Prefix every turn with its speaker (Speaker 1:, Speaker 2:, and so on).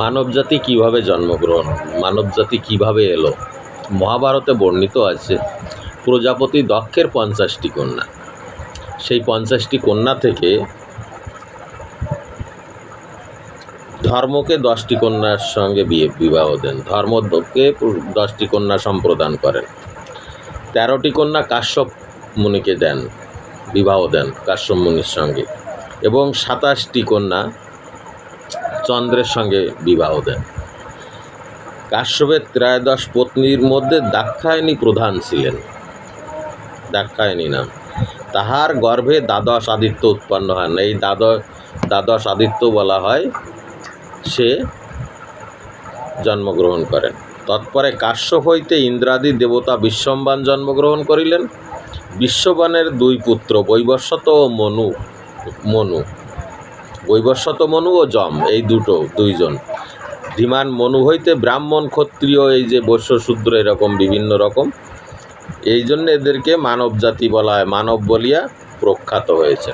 Speaker 1: মানবজাতি কীভাবে জন্মগ্রহণ, মানবজাতি কীভাবে এলো? মহাভারতে বর্ণিত আছে, প্রজাপতি দক্ষের পঞ্চাশটি কন্যা। সেই পঞ্চাশটি কন্যা থেকে ধর্মকে দশটি কন্যার সঙ্গে বিয়ে, বিবাহ দেন। ধর্মকে দশটি কন্যা সম্প্রদান করেন। তেরোটি কন্যা কাশ্যপ মুনিকে দেন, বিবাহ দেন কাশ্যপ মুনির সঙ্গে। এবং সাতাশটি কন্যা চন্দ্রের সঙ্গে বিবাহ দেন। কাশ্যপের ত্রয়োদশ পত্নীর মধ্যে দাক্ষায়ণী প্রধান ছিলেন। দাক্ষায়ণী নাম। তাহার গর্ভে দ্বাদশ আদিত্য উৎপন্ন হন। এই দ্বাদশ দ্বাদশ আদিত্য বলা হয়, সে জন্মগ্রহণ করেন। তৎপরে কাশ্যপ হইতে ইন্দ্রাদি দেবতা বিশ্বম্বান জন্মগ্রহণ করিলেন। বিশ্ববানের দুই পুত্র বৈবস্বত ও মনু মনু। বৈবস্বত মনু ও যম এই দুটো দুইজন। ধীমান মনু হইতে ব্রাহ্মণ ক্ষত্রিয় এই যে বৈশ্য শূদ্র এরকম বিভিন্ন রকম, এই জন্য এদেরকে মানব জাতি বলা হয়, মানব বলিয়া প্রখ্যাত হয়েছে।